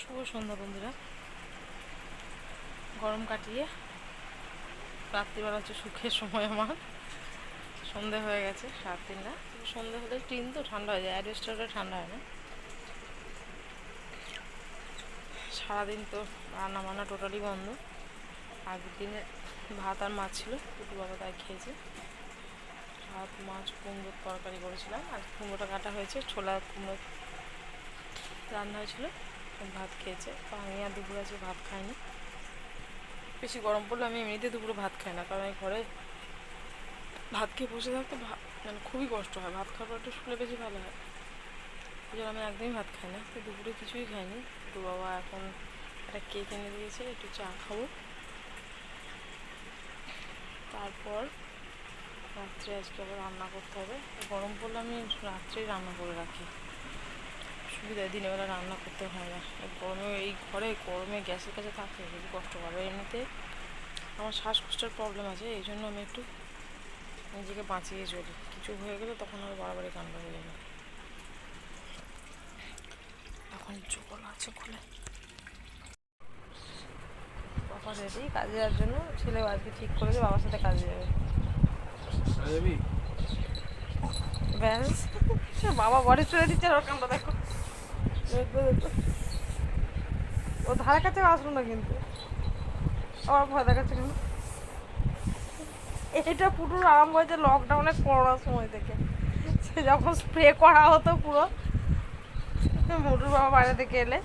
শুভ সন্ধ্যা বন্ধুরা। গরম কাটিয়ে রাত্রিবেলা হচ্ছে সুখের সময় আমার। সন্ধে হয়ে গেছে সাত তিনটা সন্ধে হলে টিন তো ঠান্ডা হয়ে যায় অ্যাডভেস্টারটা ঠান্ডা হয় না। সারাদিন তো রান্না বান্না টোটালি বন্ধ। আগের দিনে ভাত আর মাছ ছিল দুটো বাবা তাই খেয়েছে। ভাত, মাছ, কুমড়োর তরকারি করেছিলাম। আর কুমড়োটা কাটা হয়েছে ছোলা কুমড়ো রান্না হয়েছিল। ভাত খেয়েছে। তো আমি আর দুপুরে আজকে ভাত খাইনি। বেশি গরম পড়লে আমি এমনিতে দুপুরে ভাত খাই না, কারণ এই ঘরে ভাত খেয়ে বসে থাকতে মানে খুবই কষ্ট হয়। ভাত খাওয়ার একটু শুলে বেশি ভালো হয়। ওই জন্য আমি একদমই ভাত খাই না। তো দুপুরে কিছুই খাইনি। তো বাবা এখন একটা কেক এনে দিয়েছে, একটু চা খাব। তারপর রাত্রে আজকে আবার রান্না করতে হবে। গরম পড়লে আমি রাত্রেই রান্না করে রাখি। সুবিধা হয়, দিনের বেলা রান্না করতে হয় না। গরমে এই ঘরে গরমে গ্যাসের কাছে থাকতে খুবই কষ্ট করে এমনিতে আমার শ্বাসকষ্টের প্রবলেম আছে এই জন্য আমি একটু নিজেকে বাঁচিয়ে চলি। কিছু হয়ে গেলে তখন আর বাড়াবাড়ি কাণ্ড হয়ে যাবে এখন জল আছে খুলে। বাবা রেডি কাজে যাওয়ার জন্য। ছেলে আজকে ঠিক করেছে বাবার সাথে কাজে যাবে। ব্যাস। বাবা বডি চলে দিচ্ছে ওর কামটা দেখো। ও ধারে কাছে আসলো না কিন্তু। আমার ভয় দেখাচ্ছে কেন? এটা পুরো আরম্ভ হয়েছে লকডাউনে করোনার সময় থেকে। সে যখন স্প্রে করা হতো পুরো, মুটুর বাবা বাইরে থেকে এলে।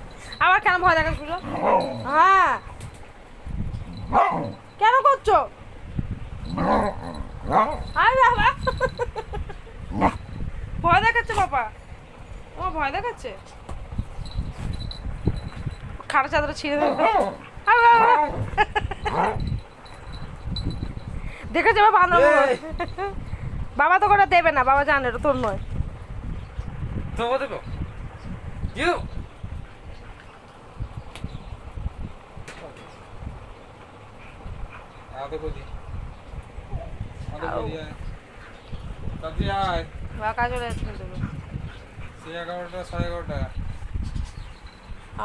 আবার কেন ভয় দেখাচ্ছ পুরো হ্যাঁ। কেন করছ? আরে বাবা। ভয় দেখাচ্ছে বাবা। ও ভয় দেখাচ্ছে? খাটা চাদর ছিঁড়ে দেবে। আরে বাবা। দেখেছে বাবা তো করে দেবে না বাবা জানে এটা তোর নয়। দেবো। ইউ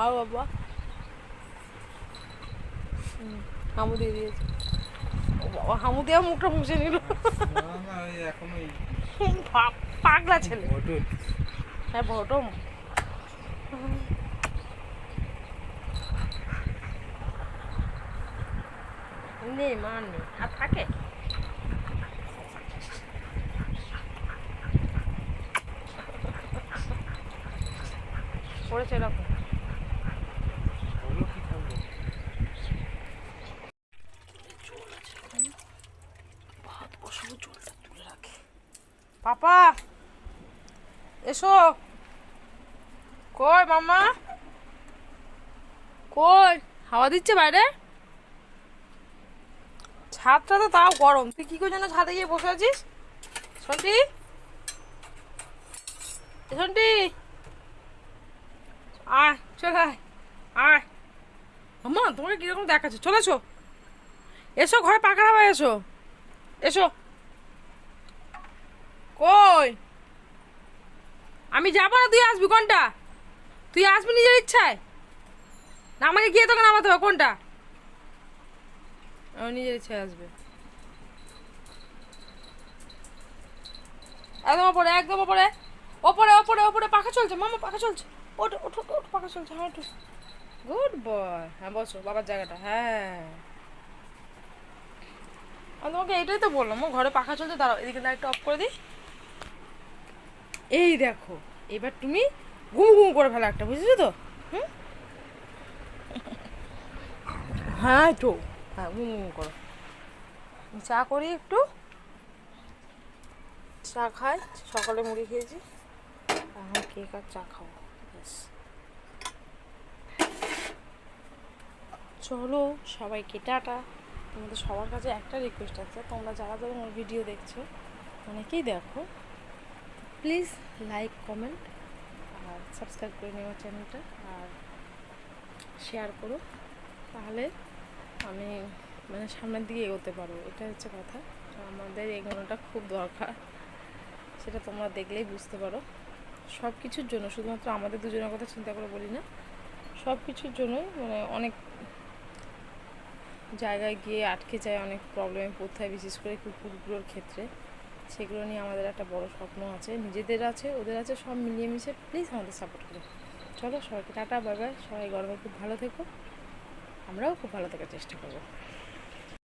আও বাবা। হুম, দিয়ে দিয়েছে। হামু দিয়ে মুখটা মুছে নিল। পাগলা ছেলে। হ্যাঁ ভটম নেই মার নেই আর থাকে? পড়েছে এরকম ওগুলো কি খাব ভাত বসাবো জলটা তুলে রাখে পাপা এসো। কই মামা কই? হাওয়া দিচ্ছে বাইরে? ছাদটা তো তাও গরম। তুই কি করে যেন ছাদে গিয়ে বসে আছিস? সন্টি? এ সন্টি? আয়, চল আয় মামা তোমাকে কীরকম দেখাচ্ছে? চলেছো এসো। এসো, ঘরে হাওয়া এসো। এসো। কই? আমি যাব না, তুই আসবি, কোনটা? তুই আসবি নিজের ইচ্ছায়? না, আমাকে গিয়ে তোকে নামাতে হবে, কোনটা? ও, নিজের ইচ্ছায় আসবে। একদম ওপরে একদম ওপরে। ওপরে ওপরে ওপরে, পাখা চলছে, মামা, পাখা চলছে। ওঠ ওঠ পাখা চলছে হ্যাঁ ওঠ গুড বয় হ্যাঁ বসো, বাবার জায়গাটা হ্যাঁ। আমি তোমাকে এটাই তো বললাম, ও, ঘরে পাখা চলছে, দাঁড়াও, এদিকে লাইটটা অফ করে দিই। এই দেখো, এবার তুমি ঘুম ঘুম করে ফেলো একটা, বুঝেছ তো? হুম? হ্যাঁ তো হ্যাঁ ঘুম ঘুম করো। চা করি একটু। চা খাই, সকালে মুড়ি খেয়েছি। এখন কেক আর চা খাব চলো, সবাইকে টাটা। তোমাদের সবার কাছে একটা রিকোয়েস্ট আছে, তোমরা যারা যারা ভিডিও দেখছ, অনেকেই দেখো। প্লিজ লাইক কমেন্ট আর সাবস্ক্রাইব করে নিও চ্যানেলটা আর শেয়ার করো। তাহলে আমি মানে সামনের দিকে এগোতে পারব এটা হচ্ছে কথা। আমাদের এগোনোটা খুব দরকার, সেটা তোমরা দেখলেই বুঝতে পারো। সব কিছুর জন্য, শুধুমাত্র আমাদের দুজনের কথা চিন্তা করে বলি না সব কিছুর জন্যই মানে অনেক জায়গায় গিয়ে আটকে যায়, অনেক প্রবলেমে পড়তে হয়, বিশেষ করে কুকুরগুলোর ক্ষেত্রে। সেগুলো নিয়ে আমাদের একটা বড় স্বপ্ন আছে, নিজেদের আছে, ওদের আছে, সব মিলিয়ে মিশে প্লিজ আমাদের সাপোর্ট করো। চলো সবাইকে টাটা বাই সবাই গরমে খুব ভালো থেকো, আমরাও খুব ভালো থাকার চেষ্টা করব।